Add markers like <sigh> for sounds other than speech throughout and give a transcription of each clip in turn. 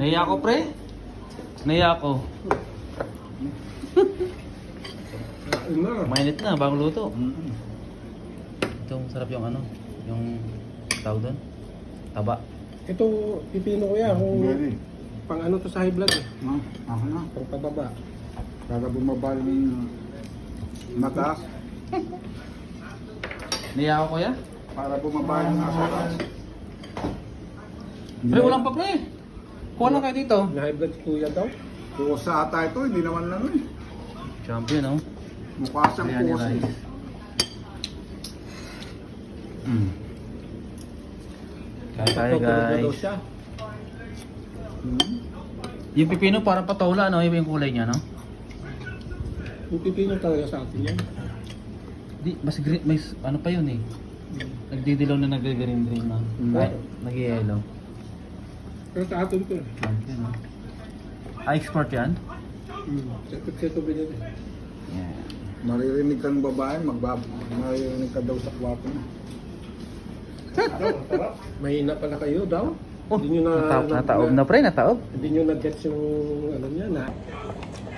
Naiya ako, pre. Naiya na. Mainit na, bagong luto. Mm. Ito, sarap yung ano, yung tawag doon. Taba. Ito, pipino ko yan. Kung Very. pang ano to sa high blood eh. No, ako na. Pang pababa. Para bumaba yung mataas. Naiya ako, kuya. Para bumaba yung asaras. Pre, walang pa, pre. Kuha lang kayo dito. High blood si kuya daw. Kusa ata ito, hindi naman ano eh. Champion, oh. Mukha siyang Biryani kusa. rice. Mm. Kain tayo, Tutulog na daw guys. siya. Hmm. Yung pipino parang patola, no? Iba yung kulay niya, no? Yung pipino talaga sa atin yan. Di, mas green, may s- ano pa yun eh. Nagdidilaw na nag-green green na. Mm. Ay, nag-yellow. Pero sa atin to eh. Ah, export yan? Hmm. Sa Pepsi bilhin eh. Yeah. Maririnig ka ng babae, magbab maririnig ka daw sa kwarto mo. Mahina pala kayo daw. Oh, Hindi nyo na, nataob, nataob na pre, nataob. Hindi nyo na-gets yung ano niya na.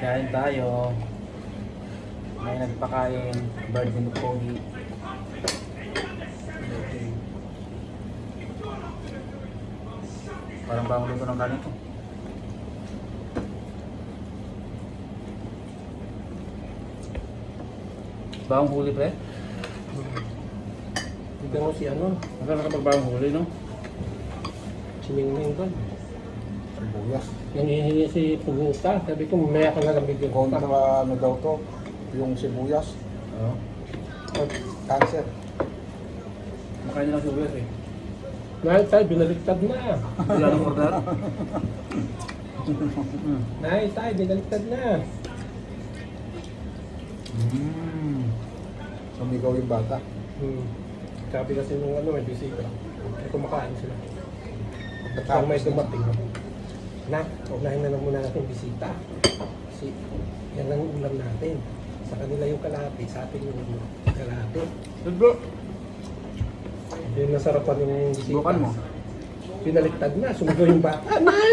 Kain tayo. May nagpakain, bird and pogi. Parang bagong luto ng kanin to. Bagong huli pre? Tignan mo si ano, Magkano ka magbagong huli no? siningning ko. Sibuyas. Nangihingi si Puguta. Sabi ko, mamaya ka na lang bigyan ko. Kontra ano daw to, yung sibuyas. Oo. Cancer. Makain na lang sibuyas eh. Nay, tay, binaliktad na. Wala nang order. Nay, tay, binaliktad na. Mm. Sumigaw yung bata. Hmm. Sabi kasi nung ano, may bisita. Ay, kumakain sila. Pag Pagkatapos may dumating, na, unahin na lang muna natin bisita. Kasi yan lang ang ulam natin. Sa kanila yung kalahati, sa atin yung kalahati. Sige. Yung nasarapan yung. Bukan mo. Binaliktad na, sumigaw yung bata. <laughs> Nay!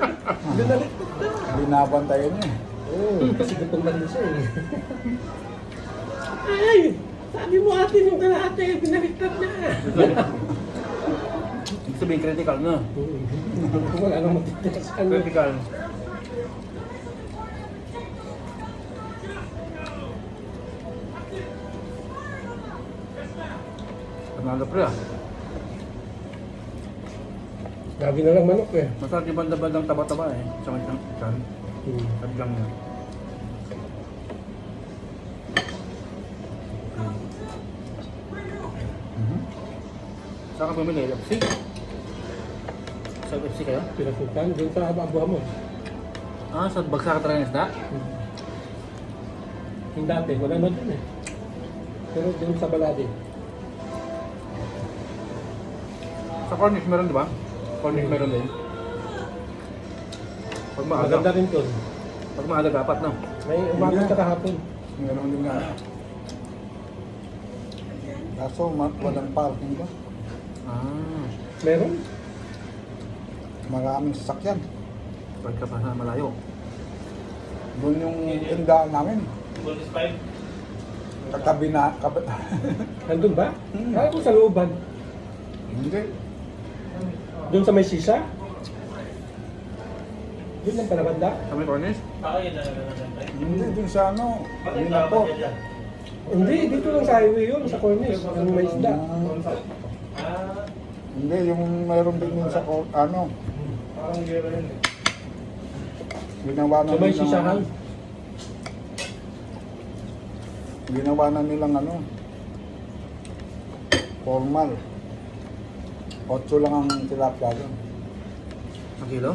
<laughs> Binaliktad na. Binabantayan niya eh. Oo, kasi gutom na rin siya eh. <laughs> Ay! Sabi mo atin yung kalahati, binaliktad na. Ibig sabihin critical na. Wala nang matitigas kanya. Critical. Panalo pre ah. Sabi na lang manok eh. Masarap yung banda-bandang taba-taba eh. Sa may chan. Hmm. Sabgang niya. Mhm. Saan ka bumili? FC? Sa FC kayo? Pinapuntan, doon sa abuha mo. Ah, sa bagsakan talaga ng isda? Yung dati, wala na dun eh. Pero doon sa balade. Sa Cornish meron di ba? Cornish meron din. Pag maaga. Maganda rin doon. Pag maaga dapat no? May umaga ka kahapon. Meron din nga. Kaso ma- walang parking ba? Ah, Meron? Maraming sasakyan. pagka pa sa malayo. Doon yung tindahan namin. Katabi na, kab- <laughs> Nandun ba? Hmm. Kaya ko sa looban. Hindi. Doon sa may sisa? Doon lang pala banda? Sa may Cornish? Hindi, dun sa ano, Minapo. Hindi, dito lang sa highway yun, sa Cornish. Ang may isda. Hindi, yung mayroon din yun sa, ko- ano, Parang gera yun eh. ginawa na So may nilang, sisahan. ginawa na nilang ano, formal. Otso lang ang tilapia doon. Ang kilo?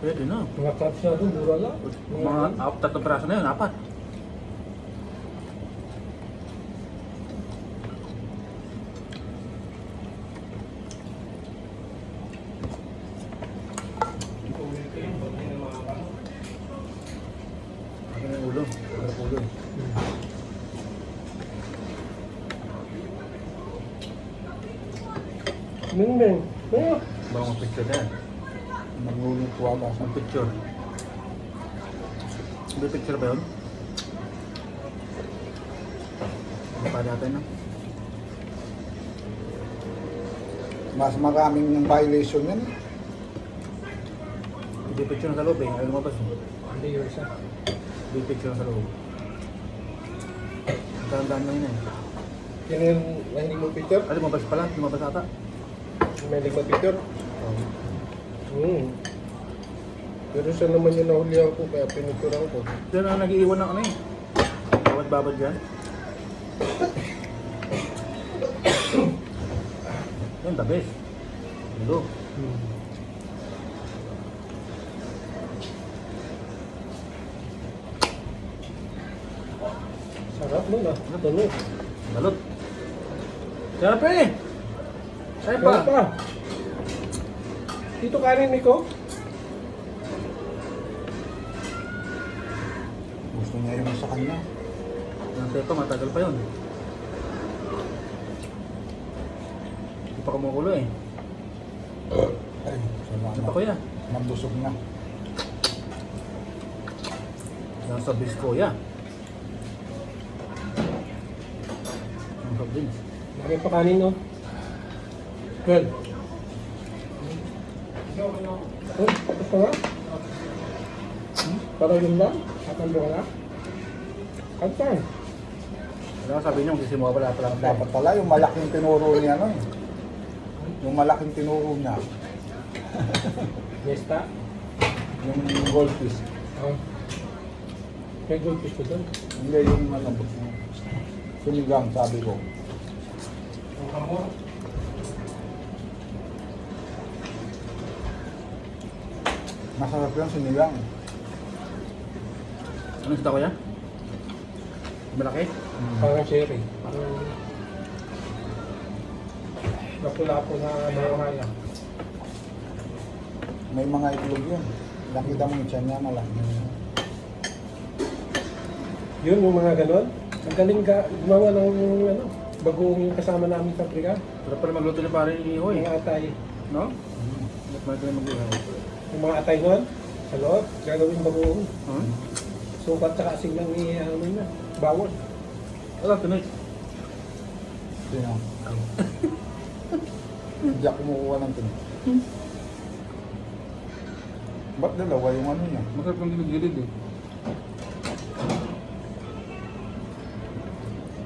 Pwede na. Mga crabs na doon, mura lang. Mga apat tatlong peraso na yun, apat. Ming Ming. Oh, Bawang picture na yan. Nagluluto ata sa Ang picture. May picture ba yun? Ano pa natin na? Mas maraming violation yan. Hindi picture sa loob eh. Ayaw lumabas eh. Hindi yun siya. Hindi picture sa loob. Tandaan mo yun eh. Yan yung mahilig mo picture? Ay, lumabas pala. Lumabas ata. Mahilig mo picture? Hmm. Pero siya naman yung nahulihan ko kaya pinicturean ko. Diyan ang nag-iiwan ng ano eh. Bawat-babad dyan. <coughs> Yan, the best. Hello. Hmm. Sarap nun ah. Tunog. Balot. Sarap eh! Ay pa! pa. Dito kanin Nico. Gusto niya yung sa kanya. Ang teto, matagal pa yun. Hindi pa kumukulo eh. Ay, Ano pa salamat. kuya? Nabusog na. Yan sa biskoya. Ang sarap din. Lagay pa kanin no. Good. Oh, tapos na nga? Hmm? Para yun lang? Tatando ka na? Kanta. Ano ang sabi niyo, sisimuha pala pala ang Dapat pala yung malaking tinuro niya, no? eh. Yung malaking tinuro niya, <laughs> Nesta. yung goldfish. Ah. May goldfish ko doon. Hindi yung ano, sinigang, sabi ko. Ang hamon. Masarap yung sinigang. Ano sa kuya? Malaki? Parang cherry. Parang lapu-lapo na mayrohaya. May mga itlog yun. Nakita mo yung tiyan niya, malaki. Yun, yung mga ganon. Ang galing ka, gumawa ng ano, bagong kasama namin sa Afrika. Sarap pala magluto ni pare ni Ihoy. Mga atay. No? Ba't mga kayo mag-ihoy? Yung mga atay nun, sa loob, gagawin bagong Huh? sukat sa kasing lang ni ano na, bawon. Wala, tunoy. Sino? <laughs> Hindi ako kumukuha ng tin. Ba't dalawa yung ano niya? Masarap ng gilid-gilid eh.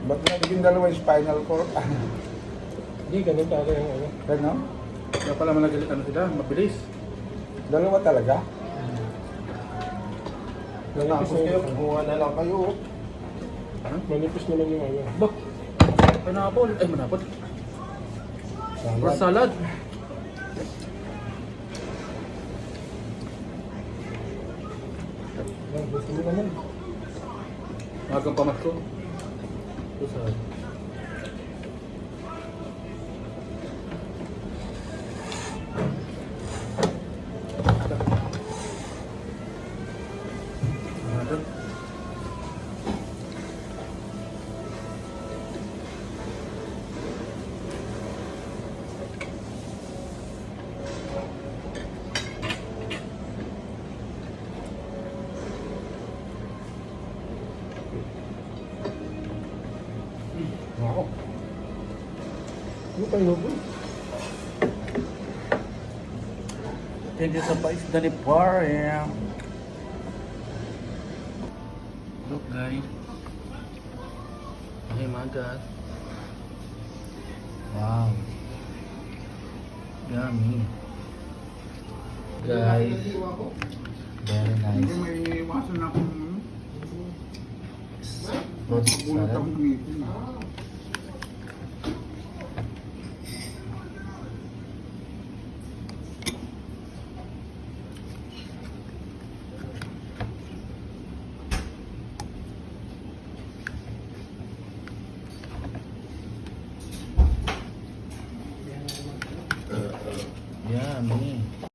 Ba't naging dalawa yung spinal cord? Hindi, ganun talaga yung ano. Ano? Kaya pala malagalit ano sila, mabilis. Dalawa talaga? Manipis na yun. kumuha na lang kayo. Manipis naman yung ano. Ba? Pineapple. Ay, manapot. Or Salad. salad. Gusto mo naman. Magang pamasko. Ito salad. Wow. Ano pa yun? Thank you sa pais dari pare. Look guys. Oh my god. Wow. Yummy. Guys. Very nice. Fruit bulot salad.